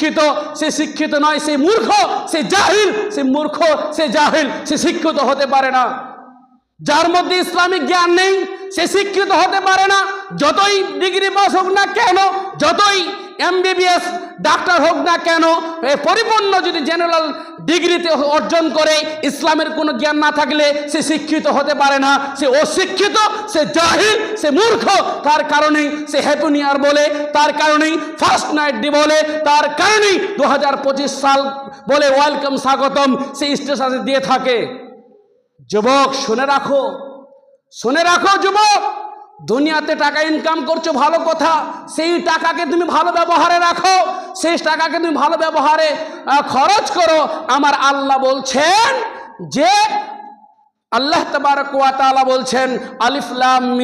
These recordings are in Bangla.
শিক্ষিত, সে শিক্ষিত নয়, সে মূর্খ, সে জাহিল, সে মূর্খ, সে জাহিল, সে শিক্ষিত হতে পারে না। যার মধ্যে ইসলামিক জ্ঞান নেই, সে শিক্ষিত হতে পারে না। যতই ডিগ্রি পাস হোক না কেন, যতই এমবিবিএস ডাক্তার হোক না কেন পরিপূর্ণ যদি জেনারেল ডিগ্রিতে অর্জন করে, ইসলামের কোনো জ্ঞান না থাকলে সে শিক্ষিত হতে পারে না। সে অশিক্ষিত, সে জাহিল, সে মূর্খ, তার কারণেই সে হ্যাপি বলে, তার কারণেই ফার্স্ট নাইট ডি বলে, তার কারণেই দু হাজার পঁচিশ সাল বলে ওয়েলকাম স্বাগতম, সে স্টেশনে দিয়ে থাকে। যুবক, শুনে রাখো শুনে রাখো যুবক। দুনিয়াতে টাকা ইনকাম করছ, ভালো কথা। সেই টাকাকে তুমি ভালো ব্যবহারে রাখো। সেই টাকাকে তুমি ভালো ব্যবহারে খরচ করো। আমার আল্লাহ বলছেন যে, আল্লাহ ওয়া বলছেন আলিফলাম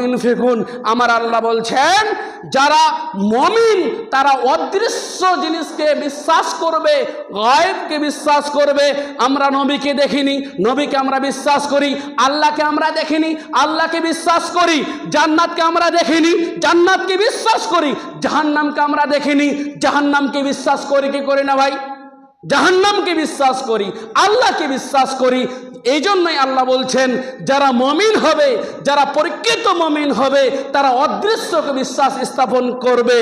ইউনফিকুন আমার আল্লাহ বলছেন যারা মমিন, তারা অদৃশ্য জিনিসকে বিশ্বাস করবে, গায়েবকে বিশ্বাস করবে। আমরা নবীকে দেখিনি, নবীকে আমরা বিশ্বাস করি, আল্লাহকে আমরা দেখিনি, আল্লাহকে বিশ্বাস করি, জান্নাতকে আমরা দেখিনি, জান্নাতকে বিশ্বাস করি, জাহান্নামকে আমরা দেখিনি, জাহান্নামকে বিশ্বাস করি কি করি না ভাই? জাহান্নামকে বিশ্বাস করি, আল্লাহকে বিশ্বাস করি এই জন্যই আল্লাহ বলছেন, যারা মমিন হবে, যারা পরীক্ষিত মমিন হবে, তারা অদৃশ্যকে বিশ্বাস স্থাপন করবে।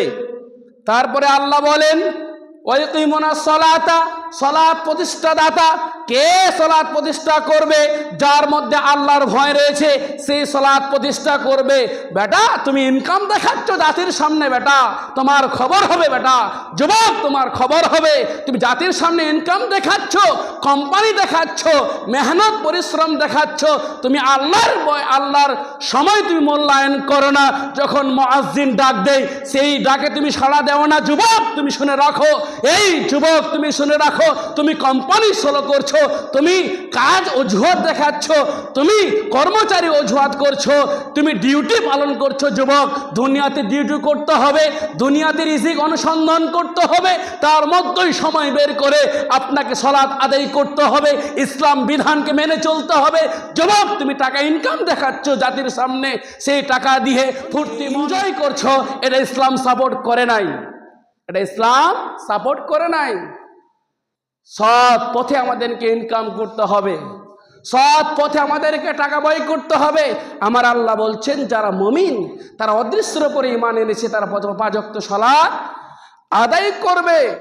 তারপরে আল্লাহ বলেন ওই ওয়াইকিমুনা সলাতা সলা প্রতিষ্ঠাদাতা কে সলাৎ প্রতিষ্ঠা করবে? যার মধ্যে আল্লাহর ভয় রয়েছে সেই সলাৎ প্রতিষ্ঠা করবে। বেটা, তুমি ইনকাম দেখাচ্ছ জাতির সামনে, বেটা। তোমার খবর হবে, বেটা। যুবক, তোমার খবর হবে। তুমি জাতির সামনে ইনকাম দেখাচ্ছ কোম্পানি দেখাচ্ছ, মেহনত, পরিশ্রম দেখাচ্ছ। তুমি আল্লাহর আল্লাহর সময় তুমি মূল্যায়ন করো না। যখন মুয়াজ্জিন ডাক দেয়, সেই ডাকে তুমি সাড়া দেও না। যুবক, তুমি শুনে রাখো। এই যুবক, তুমি শুনে রাখো। তুমি কোম্পানি সোলো করছ। তুমি কাজ অজুহাত দেখাচ্ছ, তুমি কর্মচারী অজুহাত করছ, তুমি ডিউটি পালন করছ, যুবক। দুনিয়াতে ডিউটি করতে হবে, দুনিয়াতে রিজিক অনুসন্ধান করতে হবে, তার মধ্যেই সময় বের করে আপনাকে সলাৎ আদায় করতে হবে, ইসলাম বিধানকে মেনে চলতে হবে। যুবক, তুমি টাকা ইনকাম দেখাচ্ছ জাতির সামনে, সেই টাকা দিয়ে ফুর্তি এনজয় করছ, এটা ইসলাম সাপোর্ট করে নাই। এটা ইসলাম সাপোর্ট করে নাই। সৎ পথে আমাদেরকে ইনকাম করতে হবে। সৎ পথে আমাদেরকে টাকা ব্যয় করতে হবে। আমার আল্লাহ বলছেন, যারা মমিন, তারা অদৃশ্যের উপরে ইমান এনেছে, তারা পাঁচক্ত সলা আদায় করবে।